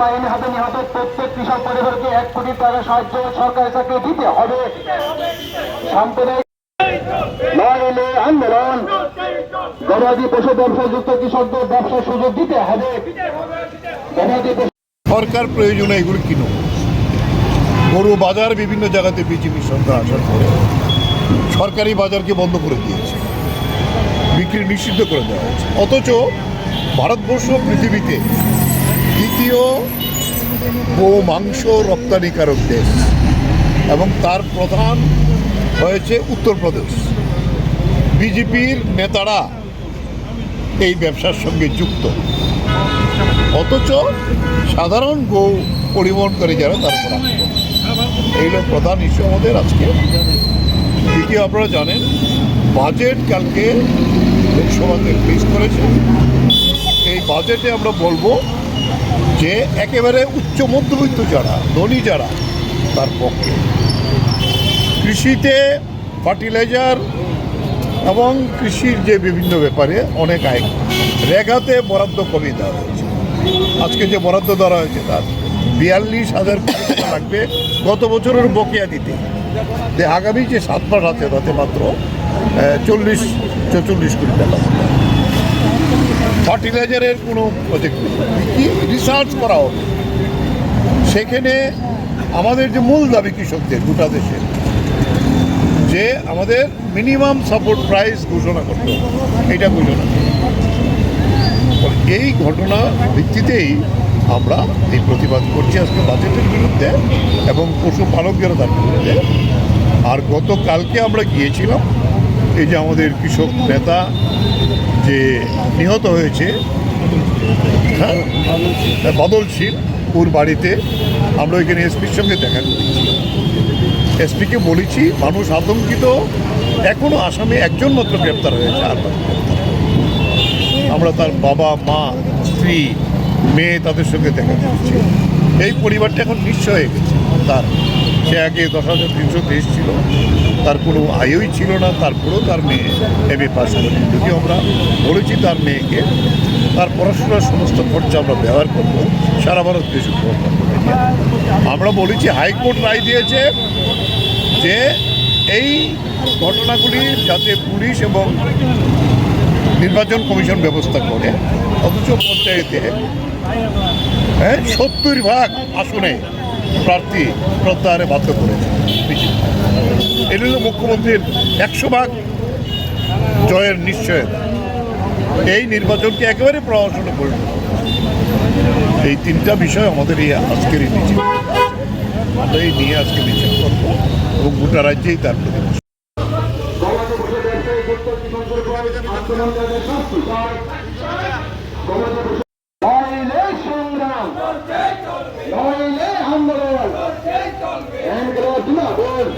বাহিনী হাতে নিহত প্রত্যেক কৃষক পরিবারকে এক কোটি টাকা সাহায্য সরকারি চাকরি দিতে হবে। আন্দোলন, গবাদি পশু ব্যবসাযুক্ত কৃষকদের ব্যবসার সুযোগ দিতে হবে। সরকার প্রয়োজনে এগুলো কিনুক। গরু বাজার বিভিন্ন জায়গাতে বিজেপি সরকার আসার পরে সরকারি বাজারকে বন্ধ করে দিয়েছে। বিক্রি নিষিদ্ধ করে দেওয়া হয়েছে। অথচ ভারতবর্ষ পৃথিবীতে দ্বিতীয় গো মাংস রপ্তানিকারক দেশ এবং তার প্রধান হয়েছে উত্তরপ্রদেশ। বিজেপির নেতারা এই ব্যবসার সঙ্গে যুক্ত। অথচ সাধারণ গো পরিবহন করে যারা, তার উপর আক্রমণ। এই হলো প্রধান ইস্যু আমাদের আজকে। দ্বিতীয় আপনারা জানেন, বাজেট কালকে লোকসভাতে রিলিজ করেছে। এই বাজেটে আমরা বলব যে একেবারে উচ্চ মধ্যবিত্ত যারা, ধনী যারা, তার পক্ষে। কৃষিতে ফার্টিলাইজার এবং কৃষির যে বিভিন্ন ব্যাপারে অনেক আয়। রেগাতে বরাদ্দ কমিয়ে দেওয়া হয়েছে। আজকে যে বরাদ্দ দেওয়া হয়েছে তার বিয়াল্লিশ হাজার টাকা লাগবে গত বছরের বকেয়া দিতে। যে আগামী যে সাত মাস আছে তাতে মাত্র চল্লিশ, চৌচল্লিশ কোটি টাকা। ফার্টিলাইজারের কোনো প্রজেক্ট নেই। রিসার্চ করা হবে সেখানে আমাদের যে মূল দাবি কৃষকদের গোটা দেশে, যে আমাদের মিনিমাম সাপোর্ট প্রাইস ঘোষণা করতে এটা ঘোষণা এই ঘটনা ভিত্তিতেই আমরা এই প্রতিবাদ করছি আজকে বাজেটের বিরুদ্ধে এবং পশুপালকদেরও তার বিরুদ্ধে। আর গতকালকে আমরা গিয়েছিলাম, এই যে আমাদের কৃষক নেতা যে নিহত হয়েছে হ্যাঁ? বদলশীল ওর বাড়িতে। আমরা ওইখানে এসপির সঙ্গে দেখা এসপিকে বলেছি, মানুষ আতঙ্কিত। এখনও আসামে একজন মাত্র গ্রেপ্তার হয়েছে, আর। আমরা তার বাবা, মা, স্ত্রী, মেয়ে তাদের সঙ্গে দেখা করেছি। এই পরিবারটা এখন নিশ্চয় হয়ে গেছে তার সে আগে দশ হাজার তিনশো তেইশ ছিল তার কোনো আয়ই ছিল না, তারপরেও তার মেয়ে এম এ পাস করে যদিও আমরা বলেছি তার মেয়েকে, তার পড়াশোনার সমস্ত খরচা আমরা ব্যবহার করব, সারা ভারত দেশে। আমরা বলেছি হাইকোর্ট রায় দিয়েছে যে এই ঘটনাগুলি যাতে পুলিশ এবং নির্বাচন কমিশন ব্যবস্থা করে, অথচ পঞ্চায়েতে হ্যাঁ সত্তর ভাগ আসনে প্রার্থী প্রত্যাহারে বাধ্য করেছে। এটা হলো মুখ্যমন্ত্রীর একশো ভাগ জয়ের নিশ্চয়তা। এই নির্বাচনকে একেবারে প্রহসনে করেছে। এই তিনটা বিষয় আমাদের এই আজকের এই মিছিল। আমরা এই নিয়ে আজকে মিছিল করব এবং গোটা রাজ্যেই তার প্রতি সংগ্রাম আন্দোলন দিনাবোধ